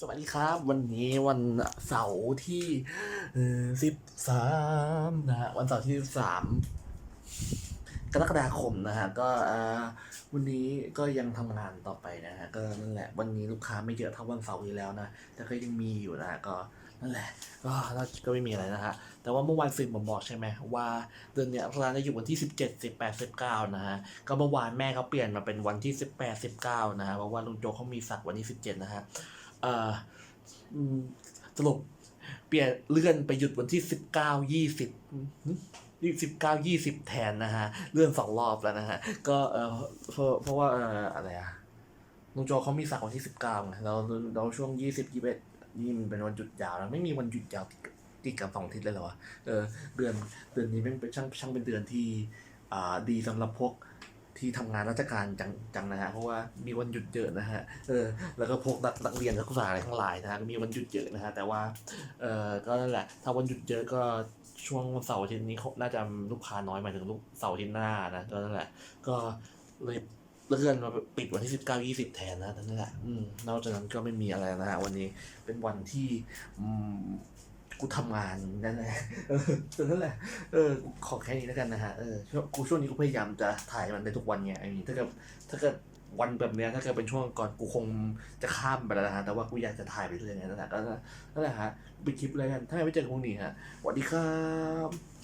สวัสดีครับ วันนี้วันเสาร์ที่สิบสามนะฮะวันเสาร์ที่สิบสามกรกฎาคมนะฮะก็วันนี้ก็ยังทำงานต่อไปนะฮะก็นั่นแหละวันนี้ลูกค้าไม่เยอะเท่าวันเสาร์ที่แล้วนะแต่ก็ยังมีอยู่นะฮะก็นั่นแหละก็ก็ไม่มีอะไรนะฮะแต่ว่าเมื่อวานฟิล์ผมบอกใช่ไหมว่าเดือนเนี้ยร้านจะอยู่วันที่สิบเจ็ดสิบแปดสิบเก้านะฮะก็เมื่อวานแม่เขาเปลี่ยนมาเป็นวันที่สิบแปดสิบเก้านะฮะเพราะว่าลุงโจเขามีสักวันที่สิบเจ็ดนะฮะ สรุปเปลี่ยนเลื่อนไปหยุดวันที่สิบเก้ายี่สิบยี่สิบเก้ายี่สิบแทนนะฮะ เลื่อนสองรอบแล้วนะฮะ ก็เออเพราะเพราะว่าเอออะไรอะลุงโจเขามีสักวันที่สิบเก้าไงเราเราช่วงยี่สิบยี่สิบนี่มันเป็นวันหยุดยาวแล้วไม่มีวันหยุดยาวติดกับสองทิตย์เลยเหรอวะเออเดือนเดือนนี้แม่งเป็นช่างช่างเป็นเดือนที่อ่าดีสำหรับพวก ที่ทำงานราชการจังจังนะฮะเพราะว่ามีวันหยุดเยอะนะฮะเออแล้วก็พวกนักเรียนนักศึกษาอะไรทั้งหลายนะฮะก็มีวันหยุดเยอะนะฮะแต่ว่าเออก็นั่นแหละถ้าวันหยุดเยอะก็ช่วงวันเสาร์อาทิตย์นี้น่าจะลูกค้าน้อยหมายถึงลูกเสาร์อาทิตย์หน้านะก็นั่นแหละ ก็เลยเลื่อนมาปิดวันที่สิบเก้ายี่สิบแทนนะนั่นแหละ อืมนอกจากนั้นก็ไม่มีอะไรนะฮะวันนี้เป็นวันที่อืม กูทำงานนั่นแหละเออแต่นั่นแหละ เออ ขอแค่นี้แล้วกันนะฮะ เออ กูช่วงนี้กูพยายามจะถ่ายมันในทุกวันไงไอ้นี่ถ้าเกิดถ้าเกิดวันแบบเนี้ยถ้าเกิดเป็นช่วงก่อนกูคงจะข้ามไปแล้วนะฮะ แต่ว่ากูอยากจะถ่ายไปเรื่อยไงนั่นแหละก็นั่นแหละฮะ ไปคลิปเลยกัน ถ้าไม่เจอกันพรุ่งนี้ฮะสวัสดีครับ